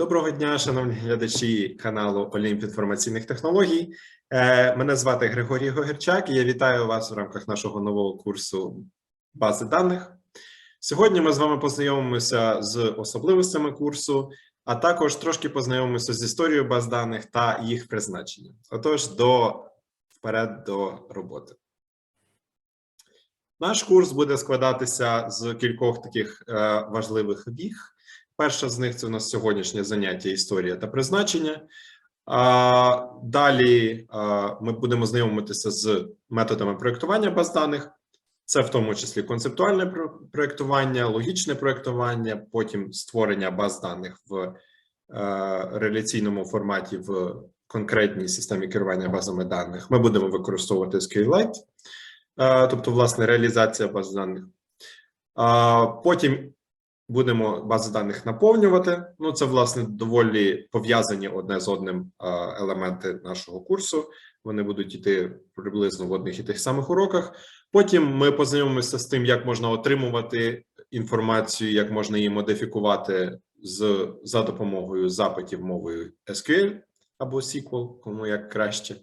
Доброго дня, шановні глядачі каналу Олімп інформаційних технологій. Е, Мене звати Григорій Гогерчак і я вітаю вас в рамках нашого нового курсу бази даних. Сьогодні ми з вами познайомимося з особливостями курсу, а також трошки познайомимося з історією баз даних та їх призначення. Отож, до вперед до роботи. Наш курс буде складатися з кількох таких е, важливих віг. Перша з них це у нас сьогоднішнє заняття історія та призначення. Далі ми будемо знайомитися з методами проєктування баз даних. Це в тому числі концептуальне проєктування, логічне проєктування, потім створення баз даних в е, реляційному форматі в конкретній системі керування базами даних. Ми будемо використовувати SQLite, е, тобто, власне, реалізація баз даних. Потім будемо бази даних наповнювати. Ну, це власне доволі пов'язані одне з одним елементи нашого курсу. Вони будуть йти приблизно в одних і тих самих уроках. Потім ми познайомимося з тим, як можна отримувати інформацію, як можна її модифікувати з за допомогою запитів мовою SQL або SQL, кому як краще.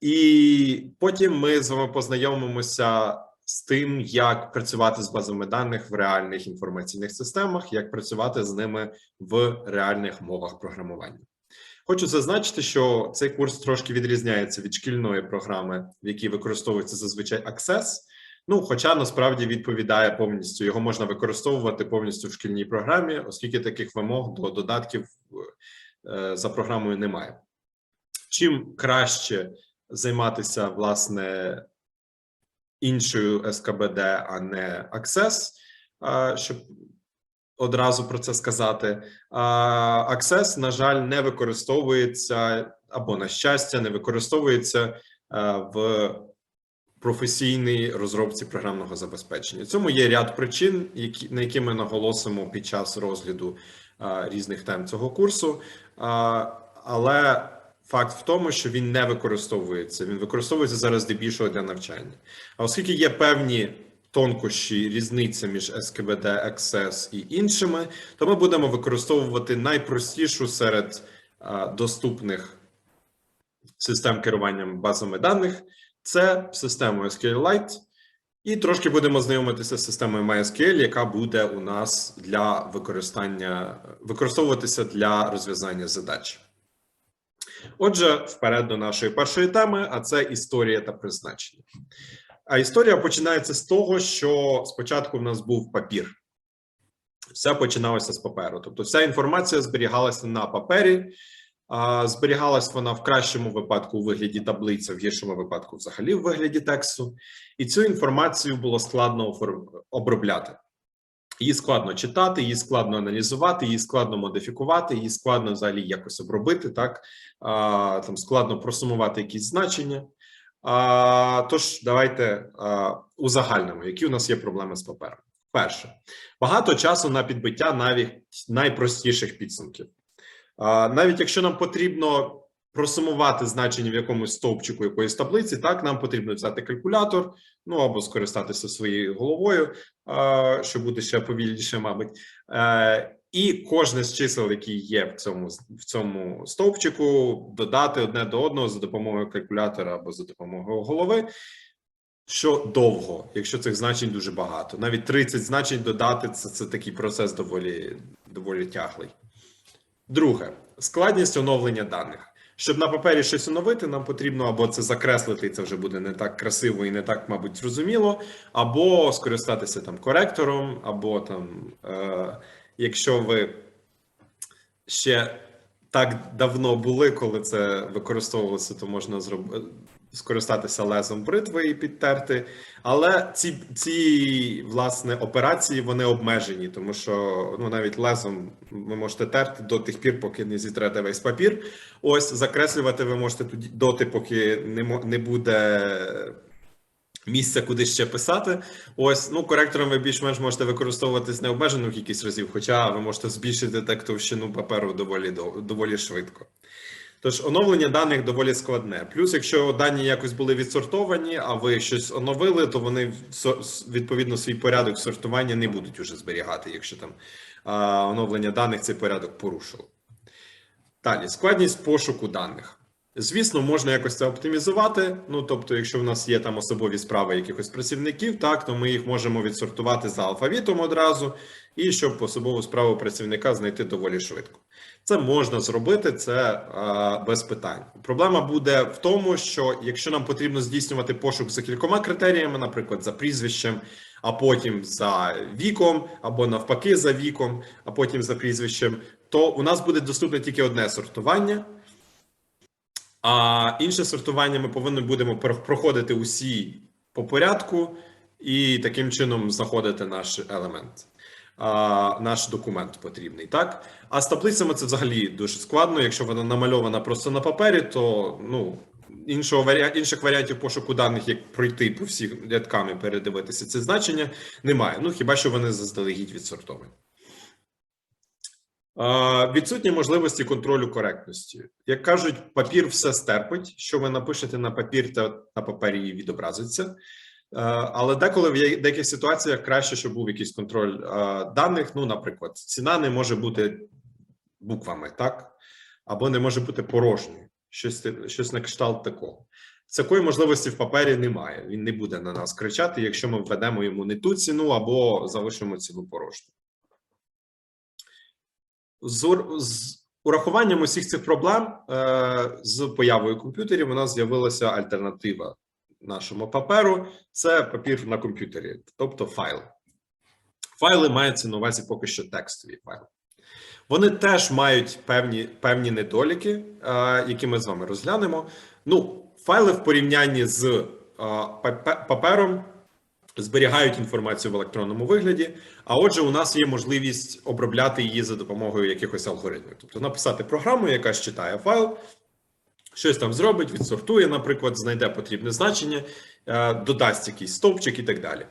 І потім ми з вами познайомимося з тим, як працювати з базами даних в реальних інформаційних системах, як працювати з ними в реальних мовах програмування. Хочу зазначити, що цей курс трошки відрізняється від шкільної програми, в якій використовується зазвичай Access. Ну, хоча насправді відповідає повністю, його можна використовувати повністю в шкільній програмі, оскільки таких вимог до додатків е, за програмою немає. Чим краще займатися власне іншою СКБД, а не Access, щоб одразу про це сказати. А, Access, на жаль, не використовується або, на щастя, не використовується в професійній розробці програмного забезпечення. Цьому є ряд причин, які, на які ми наголосимо під час розгляду різних тем цього курсу. Але факт в тому, що він не використовується. Він використовується зараз здебільшого для навчання. А оскільки є певні тонкощі, різниця між SKBD, Access і іншими, то ми будемо використовувати найпростішу серед доступних систем керуванням базами даних. Це система SQLite, і трошки будемо знайомитися з системою MySQL, яка буде у нас для використання використовуватися для розв'язання задач. Отже, вперед до нашої першої теми, а це історія та призначення. А історія починається з того, що спочатку в нас був папір. Все починалося з паперу. Тобто, вся інформація зберігалася на папері, зберігалась вона в кращому випадку у вигляді таблиці, в гіршому випадку, взагалі в вигляді тексту. І цю інформацію було складно обробляти. Її складно читати, її складно аналізувати, її складно модифікувати, її складно взагалі якось обробити. Так а, там складно просумувати якісь значення. А, тож, давайте а, узагальнимо, які у нас є проблеми з папером. Перше, багато часу на підбиття навіть найпростіших підсумків. А, навіть якщо нам потрібно просумувати значення в якомусь стовпчику якоїсь таблиці, так нам потрібно взяти калькулятор, ну або скористатися своєю головою, а, що буде ще повільніше, мабуть. Е, і кожне з чисел, які є в цьому в цьому стовпчику, додати одне до одного за допомогою калькулятора або за допомогою голови. Що довго, якщо цих значень дуже багато, навіть 30 значень додати це, це такий процес доволі доволі тяглий. Друге, складність оновлення даних. Щоб на папері щось оновити, нам потрібно або це закреслити, і це вже буде не так красиво і не так, мабуть, зрозуміло, або скористатися там коректором, або там, е, якщо ви ще так давно були, коли це використовувалося, то можна зробити. Скористатися лезом бритви і підтерти, але ці ці власне операції вони обмежені, тому що ну навіть лезом ви можете терти до тих пір, поки не зітрете весь папір. Ось закреслювати ви можете тоді доти, поки не не буде місця, куди ще писати. Ось ну коректором ви більш-менш можете використовуватись необмежену кількість разів, хоча ви можете збільшити так товщину паперу доволі дов- доволі швидко. Тож оновлення даних доволі складне. Плюс, якщо дані якось були відсортовані, а ви щось оновили, то вони відповідно свій порядок сортування не будуть уже зберігати, якщо там оновлення даних цей порядок порушило. Далі, складність пошуку даних. Звісно, можна якось це оптимізувати. Ну, тобто, якщо в нас є там особові справи якихось працівників, так то ми їх можемо відсортувати за алфавітом одразу, і щоб особову справу працівника знайти доволі швидко. Це можна зробити, це е, без питань. Проблема буде в тому, що якщо нам потрібно здійснювати пошук за кількома критеріями, наприклад, за прізвищем, а потім за віком, або навпаки, за віком, а потім за прізвищем, то у нас буде доступне тільки одне сортування. А інше сортування ми повинні будемо проходити усі по порядку і таким чином знаходити наш елемент, наш документ потрібний. Так, а з таблицями це взагалі дуже складно. Якщо вона намальована просто на папері, то ну іншого інших варіантів пошуку даних, як пройти по всіх рядкам і передивитися це значення, немає. Ну хіба що вони заздалегідь відсортовані. Відсутні можливості контролю коректності. Як кажуть, папір все стерпить. Що ви напишете на папір, та на папері відобразиться. Е, Але деколи в деяких ситуаціях краще, щоб був якийсь контроль е, даних. Ну, наприклад, ціна не може бути буквами, так? Або не може бути порожньою. Щось, щось на кшталт такого. Такої можливості в папері немає. Він не буде на нас кричати, якщо ми введемо йому не ту ціну або залишимо ціну порожню. З, з урахуванням усіх цих проблем е, з появою комп'ютерів у нас з'явилася альтернатива нашому паперу. Це папір на комп'ютері, тобто файл. Файли маються на увазі поки що текстові файли. Вони теж мають певні, певні недоліки, е, які ми з вами розглянемо. Ну, файли в порівнянні з е, папером зберігають інформацію в електронному вигляді. А отже, у нас є можливість обробляти її за допомогою якихось алгоритмів. Тобто написати програму, яка читає файл, щось там зробить, відсортує, наприклад, знайде потрібне значення, е, додасть якийсь стовпчик і так далі.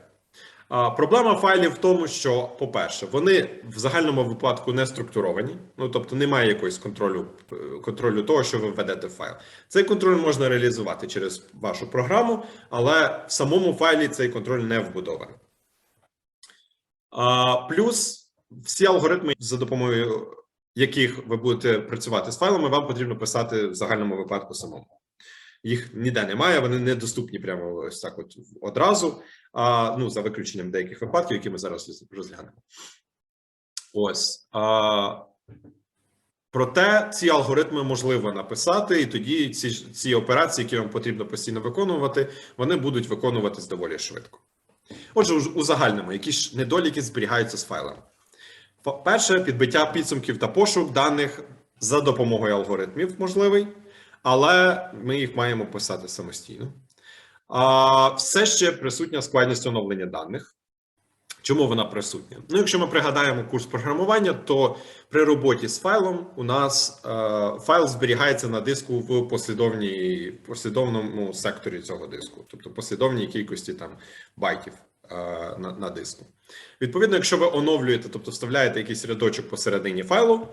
Проблема файлів в тому, що, по-перше, вони в загальному випадку не структуровані, ну тобто немає якогось контролю е, контролю того, що ви введете в файл. Цей контроль можна реалізувати через вашу програму, але в самому файлі цей контроль не вбудований. А, Плюс всі алгоритми, за допомогою яких ви будете працювати з файлами, вам потрібно писати в загальному випадку самому. Їх ніде немає, вони недоступні прямо ось так, от одразу. А, ну, за виключенням деяких випадків, які ми зараз розглянемо. Ось. А, проте ці алгоритми можливо написати, і тоді ці, ці операції, які вам потрібно постійно виконувати, вони будуть виконуватись доволі швидко. Отже, у загальному, які ж недоліки зберігаються з файлами. Перше, підбиття підсумків та пошук даних за допомогою алгоритмів можливий, але ми їх маємо писати самостійно. А, все ще присутня складність оновлення даних. Чому вона присутня? Ну, якщо ми пригадаємо курс програмування, то при роботі з файлом у нас е, файл зберігається на диску в послідовній, послідовному секторі цього диску, тобто послідовній кількості там байтів е, на, на диску. Відповідно, якщо ви оновлюєте, тобто вставляєте якийсь рядочок посередині файлу,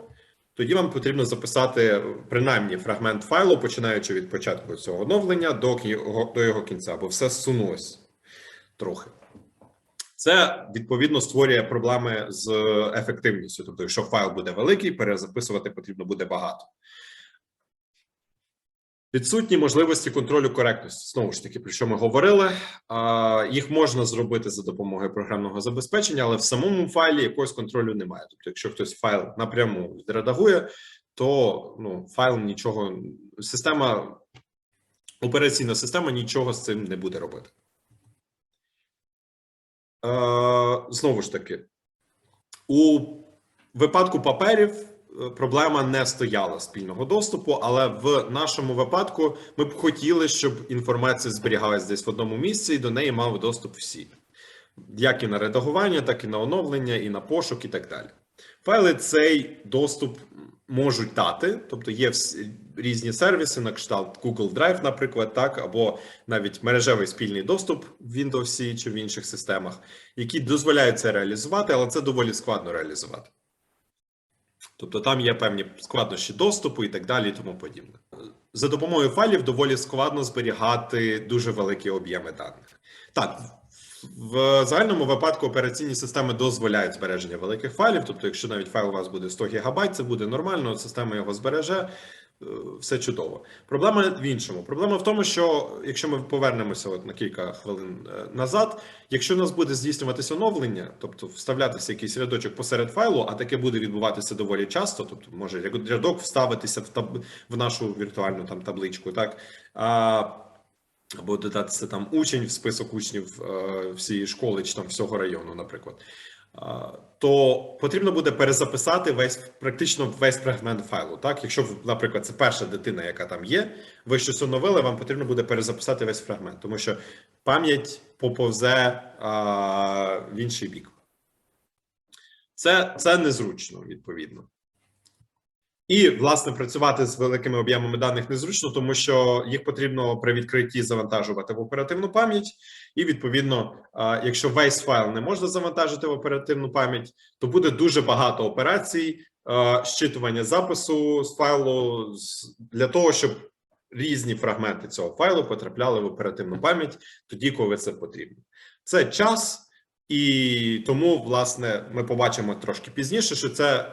тоді вам потрібно записати принаймні фрагмент файлу, починаючи від початку цього оновлення до, його- до його кінця, бо все сунулось трохи. Це відповідно створює проблеми з ефективністю. Тобто, якщо файл буде великий, перезаписувати потрібно буде багато. Відсутні можливості контролю коректності. Знову ж таки, про що ми говорили. Їх можна зробити за допомогою програмного забезпечення, але в самому файлі якогось контролю немає. Тобто, якщо хтось файл напряму відредагує, то ну, файл нічого, система, операційна система нічого з цим не буде робити. Е, знову ж таки, у випадку паперів проблема не стояла спільного доступу, але в нашому випадку ми б хотіли, щоб інформація зберігалась десь в одному місці, і до неї мав доступ всі, як і на редагування, так і на оновлення, і на пошук, і так далі. Файли цей доступ можуть дати, тобто є всі- різні сервіси на кшталт Google Drive, наприклад, так, або навіть мережевий спільний доступ в Windows чи в інших системах, які дозволяють це реалізувати, але це доволі складно реалізувати. Тобто там є певні складнощі доступу і так далі, і тому подібне. За допомогою файлів доволі складно зберігати дуже великі об'єми даних. Так, В загальному випадку операційні системи дозволяють збереження великих файлів. Тобто, якщо навіть файл у вас буде 100 гігабайт, це буде нормально, система його збереже. Е, Все чудово. Проблема в іншому. Проблема в тому, що якщо ми повернемося от на кілька хвилин е, назад, якщо у нас буде здійснюватися оновлення, тобто вставлятися якийсь рядочок посеред файлу, а таке буде відбуватися доволі часто, тобто може рядок вставитися в таб... в нашу віртуальну там табличку, так а, або додатися там учень в список учнів е, всієї школи чи там всього району, наприклад. То потрібно буде перезаписати весь практично весь фрагмент файлу. Так, якщо наприклад, це перша дитина, яка там є, ви щось оновили, вам потрібно буде перезаписати весь фрагмент, тому що пам'ять поповзе а, в інший бік. Це, це незручно, відповідно. І, власне, працювати з великими об'ємами даних незручно, тому що їх потрібно при відкритті завантажувати в оперативну пам'ять. І, відповідно, якщо весь файл не можна завантажити в оперативну пам'ять, то буде дуже багато операцій, щитування запису з файлу для того, щоб різні фрагменти цього файлу потрапляли в оперативну пам'ять тоді, коли це потрібно. Це час, і тому, власне, ми побачимо трошки пізніше, що це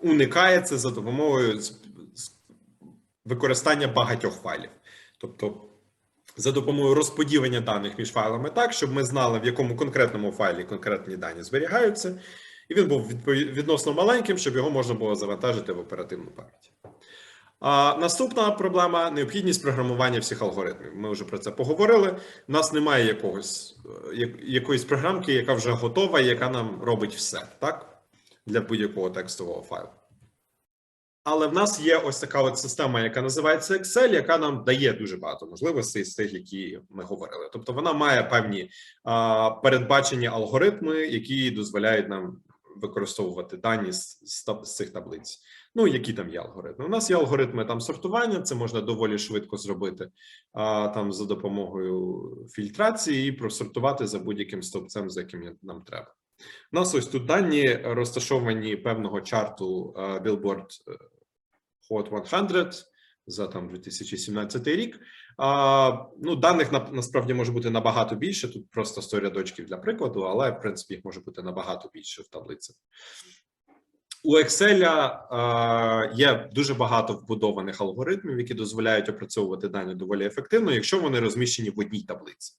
уникається за допомогою використання багатьох файлів. Тобто, за допомогою розподілення даних між файлами так, щоб ми знали, в якому конкретному файлі конкретні дані зберігаються, і він був відносно маленьким, щоб його можна було завантажити в оперативну пам'ять. А наступна проблема необхідність програмування всіх алгоритмів. Ми вже про це поговорили. У нас немає якогось е, якоїсь програмки, яка вже готова, яка нам робить все, так? Для будь-якого текстового файлу. Але в нас є ось така от система, яка називається Excel, яка нам дає дуже багато можливостей з тих, які ми говорили. Тобто вона має певні а, передбачені алгоритми, які дозволяють нам використовувати дані з, з, з цих таблиць. Ну, які там є алгоритми? У нас є алгоритми там сортування, це можна доволі швидко зробити а, там за допомогою фільтрації і просортувати за будь-яким стовпцем, за яким нам треба. У нас ось тут дані розташовані певного чарту а, Billboard е, Hot 100 за там 2017 рік. А, ну, даних на, насправді може бути набагато більше. Тут просто 100 рядочків для прикладу, але в принципі їх може бути набагато більше в таблиці. У Excel е, є дуже багато вбудованих алгоритмів, які дозволяють опрацьовувати дані доволі ефективно, якщо вони розміщені в одній таблиці.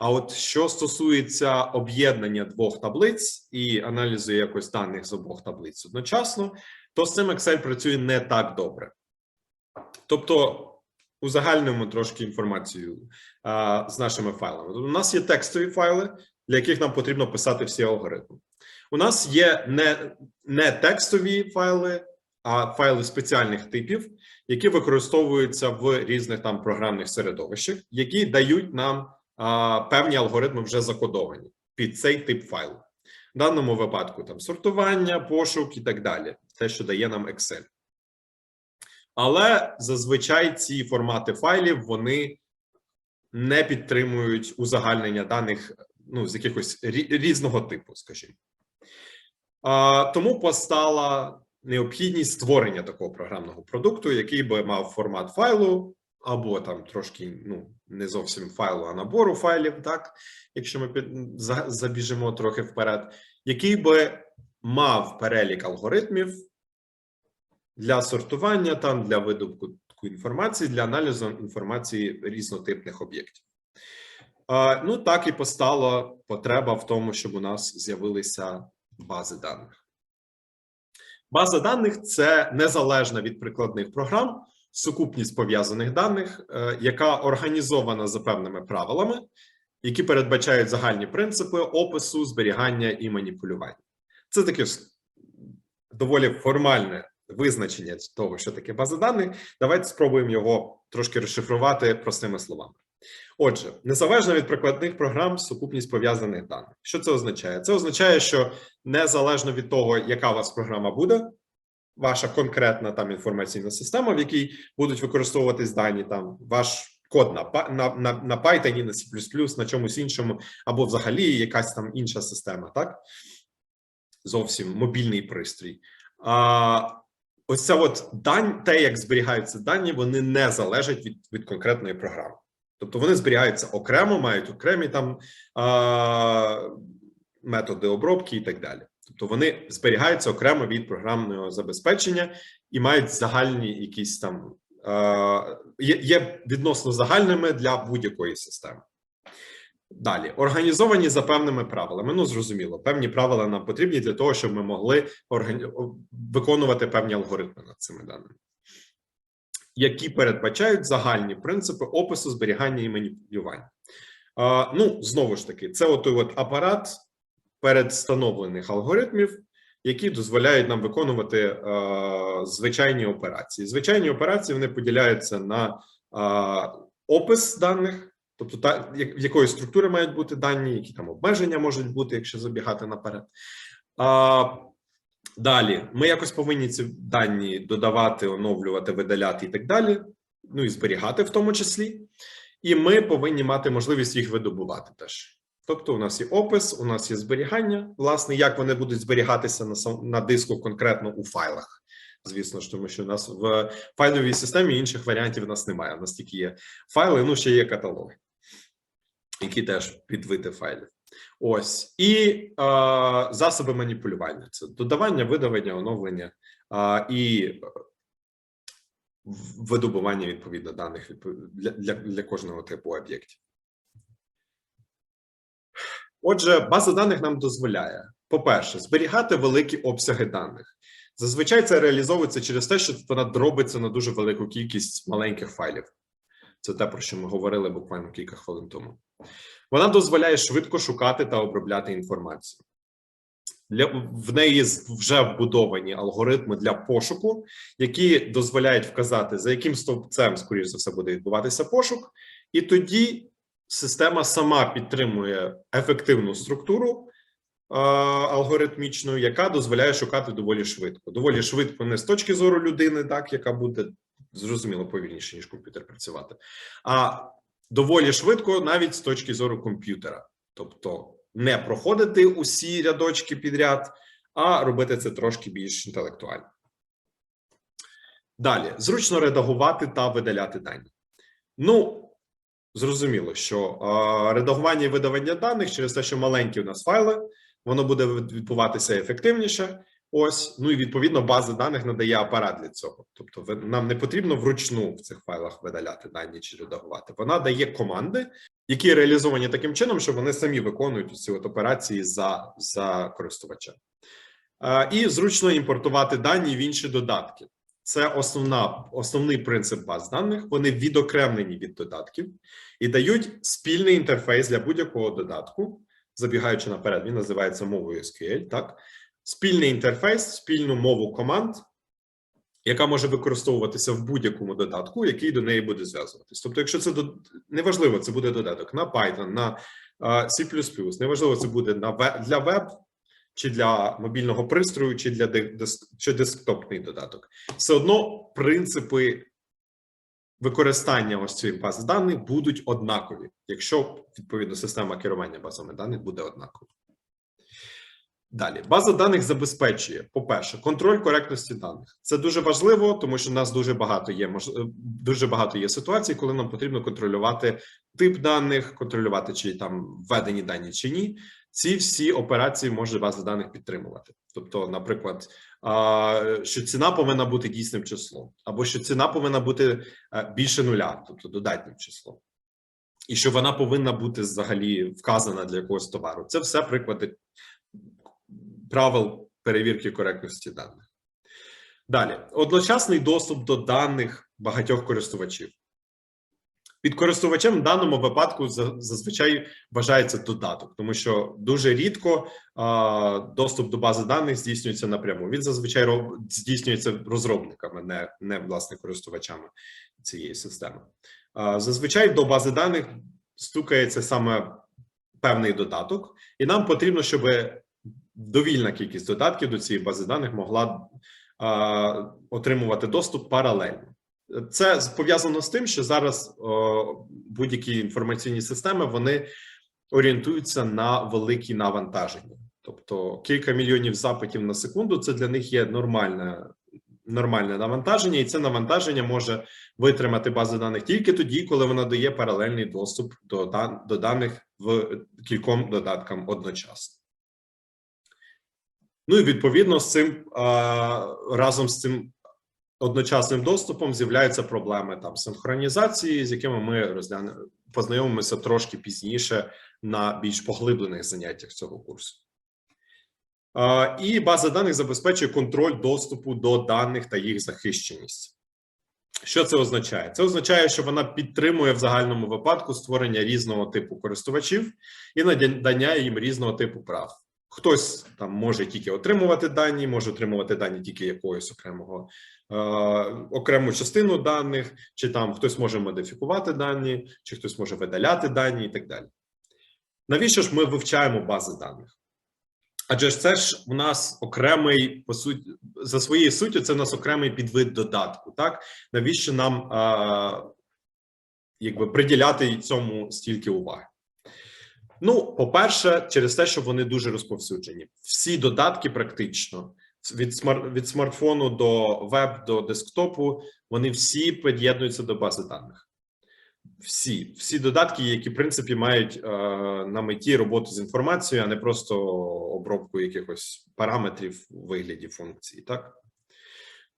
А от що стосується об'єднання двох таблиць і аналізу якось даних з обох таблиць одночасно, то з цим Excel працює не так добре. Тобто, узагальнимо трошки інформацію а, з нашими файлами. У нас є текстові файли, для яких нам потрібно писати всі алгоритми. У нас є не, не текстові файли, а файли спеціальних типів, які використовуються в різних там програмних середовищах, які дають нам певні алгоритми вже закодовані під цей тип файлу. В даному випадку там сортування, пошук і так далі. Те, що дає нам Excel. Але зазвичай ці формати файлів вони не підтримують узагальнення даних ну, з якихось різного типу, скажімо. А, тому постала необхідність створення такого програмного продукту, який би мав формат файлу, або там трошки ну, не зовсім файлу, а набору файлів, так, якщо ми під, забіжимо трохи вперед, який би мав перелік алгоритмів для сортування, там для видобутку інформації, для аналізу інформації різнотипних об'єктів. Ну, так і постала потреба в тому, щоб у нас з'явилися бази даних. База даних це незалежна від прикладних програм, сукупність пов'язаних даних, е, яка організована за певними правилами, які передбачають загальні принципи опису, зберігання і маніпулювання. Це таке доволі формальне визначення того, що таке база даних. Давайте спробуємо його трошки розшифрувати простими словами. Отже, незалежно від прикладних програм, сукупність пов'язаних даних. Що це означає? Це означає, що незалежно від того, яка у вас програма буде, ваша конкретна там інформаційна система, в якій будуть використовуватись дані, там ваш код на на, на, на Python, на C++, на чомусь іншому, або взагалі якась там інша система, так? Зовсім мобільний пристрій. А, ось ця от дань, те, як зберігаються дані, вони не залежать від, від конкретної програми. Тобто вони зберігаються окремо, мають окремі там а, методи обробки і так далі. Тобто вони зберігаються окремо від програмного забезпечення і мають загальні якісь там е, є, є відносно загальними для будь-якої системи. Далі організовані за певними правилами. Ну зрозуміло, певні правила нам потрібні для того, щоб ми могли органі... виконувати певні алгоритми над цими даними, які передбачають загальні принципи опису, зберігання і маніпулювання. А, ну знову ж таки, це отой от апарат передстановлених алгоритмів, які дозволяють нам виконувати е, звичайні операції. Звичайні операції вони поділяються на е, опис даних. Тобто, та як- якої структури мають бути дані, які там обмеження можуть бути, якщо забігати наперед. А, далі ми якось повинні ці дані додавати, оновлювати, видаляти і так далі. Ну і зберігати в тому числі. І ми повинні мати можливість їх видобувати теж. Тобто, у нас є опис, у нас є зберігання. Власне, як вони будуть зберігатися на сам на диску конкретно у файлах. Звісно ж, тому що у нас в файловій системі інших варіантів у нас немає. У нас тільки є файли, ну ще є каталоги, які теж підвиди файлів. Ось і е, засоби маніпулювання: це додавання, видавання, оновлення е, і видобування відповідно даних для, для, для кожного типу об'єктів. Отже, база даних нам дозволяє, по-перше, зберігати великі обсяги даних. Зазвичай це реалізовується через те, що вона дробиться на дуже велику кількість маленьких файлів. Це те, про що ми говорили буквально кілька хвилин тому. Вона дозволяє швидко шукати та обробляти інформацію. Для, в неї вже вбудовані алгоритми для пошуку, які дозволяють вказати, за яким стовпцем, скоріш за все, буде відбуватися пошук, і тоді система сама підтримує ефективну структуру е, алгоритмічну, яка дозволяє шукати доволі швидко. Доволі швидко не з точки зору людини, так яка буде зрозуміло повільніше, ніж комп'ютер працювати, а доволі швидко навіть з точки зору комп'ютера. Тобто не проходити усі рядочки підряд, а робити це трошки більш інтелектуально. Далі зручно редагувати та видаляти дані. Ну, зрозуміло, що редагування і видавання даних через те, що маленькі у нас файли, воно буде відбуватися ефективніше. Ось, ну і відповідно база даних надає апарат для цього. Тобто, нам не потрібно вручну в цих файлах видаляти дані чи редагувати. Вона дає команди, які реалізовані таким чином, що вони самі виконують ці от операції за, за користувача. І зручно імпортувати дані в інші додатки. Це основна, основний принцип баз даних. Вони відокремлені від додатків і дають спільний інтерфейс для будь-якого додатку. Забігаючи наперед, він називається мовою SQL. Так, спільний інтерфейс, спільну мову команд, яка може використовуватися в будь-якому додатку, який до неї буде зв'язуватись. Тобто, якщо це до- неважливо, це буде додаток на Python, на C++, неважливо, це буде на для веб, чи для мобільного пристрою, чи для де- деск- чи десктопний додаток, все одно принципи використання ось цієї бази даних будуть однакові, якщо відповідно система керування базами даних буде однакова. Далі база даних забезпечує, по-перше, контроль коректності даних. Це дуже важливо, тому що у нас дуже багато є мож... е, дуже багато є ситуацій, коли нам потрібно контролювати тип даних, контролювати, чи там введені дані чи ні. Ці всі операції може база даних підтримувати. Тобто, наприклад, що ціна повинна бути дійсним числом, або що ціна повинна бути е, більше нуля, тобто додатнім числом, і що вона повинна бути взагалі вказана для якогось товару. Це все приклади правил перевірки коректності даних. Далі, одночасний доступ до даних багатьох користувачів. Під користувачем в даному випадку зазвичай вважається додаток, тому що дуже рідко а, доступ до бази даних здійснюється напряму. Він зазвичай роб- здійснюється розробниками, не, не власне користувачами цієї системи. А, зазвичай до бази даних стукається саме певний додаток, і нам потрібно, щоб довільна кількість додатків до цієї бази даних могла а, отримувати доступ паралельно. Це пов'язано з тим, що зараз будь-які інформаційні системи вони орієнтуються на великі навантаження. Тобто кілька мільйонів запитів на секунду це для них є нормальна, нормальне навантаження, і це навантаження може витримати база даних тільки тоді, коли вона дає паралельний доступ до, до даних в кільком додаткам одночасно. Ну і відповідно з цим разом з цим одночасним доступом з'являються проблеми там синхронізації, з якими ми розглянемо познайомимося трошки пізніше на більш поглиблених заняттях цього курсу. І база даних забезпечує контроль доступу до даних та їх захищеність. Що це означає? Це означає, що вона підтримує в загальному випадку створення різного типу користувачів і надання їм різного типу прав. Хтось там може тільки отримувати дані, може отримувати дані тільки якогось окремого е, окрему частину даних, чи там хтось може модифікувати дані, чи хтось може видаляти дані і так далі. Навіщо ж ми вивчаємо бази даних? Адже ж це ж у нас окремий по суті за своєю суттю, це у нас окремий підвид додатку. Так навіщо нам а, якби приділяти цьому стільки уваги? Ну, по-перше, через те, що вони дуже розповсюджені. Всі додатки, практично від смар... від смартфону до веб до десктопу, вони всі під'єднуються до бази даних. Всі, всі додатки, які в принципі мають е, на меті роботу з інформацією, а не просто обробку якихось параметрів у вигляді функції. Так,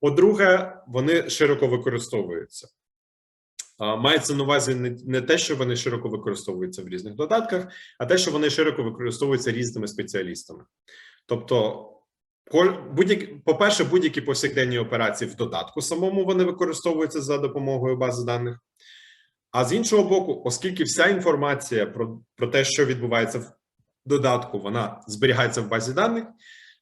по-друге, вони широко використовуються. Мається на увазі не, те, що вони широко використовуються в різних додатках, а те, що вони широко використовуються різними спеціалістами. Тобто, по-перше, будь-які повсякденні операції в додатку самому вони використовуються за допомогою бази даних. А з іншого боку, оскільки вся інформація про, про те, що відбувається в додатку, вона зберігається в базі даних,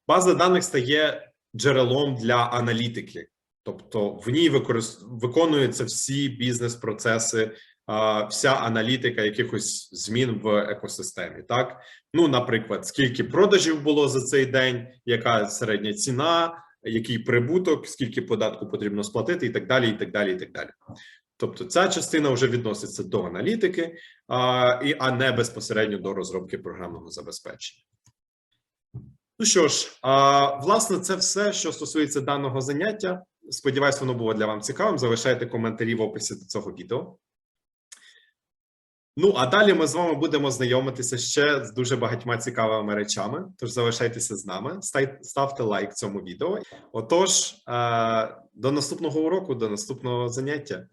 база даних стає джерелом для аналітики. Тобто в ній використ... виконуються всі бізнес-процеси, вся аналітика якихось змін в екосистемі. Так, ну, наприклад, скільки продажів було за цей день, яка середня ціна, який прибуток, скільки податку потрібно сплатити, і так далі, і так далі, і так далі. Тобто, ця частина вже відноситься до аналітики, а, і, а не безпосередньо до розробки програмного забезпечення. Ну що ж, а, власне, це все, що стосується даного заняття. Сподіваюсь, воно було для вам цікавим. Залишайте коментарі в описі до цього відео. Ну, а далі ми з вами будемо знайомитися ще з дуже багатьма цікавими речами. Тож залишайтеся з нами, ставте лайк цьому відео. Отож, е, до наступного уроку, до наступного заняття.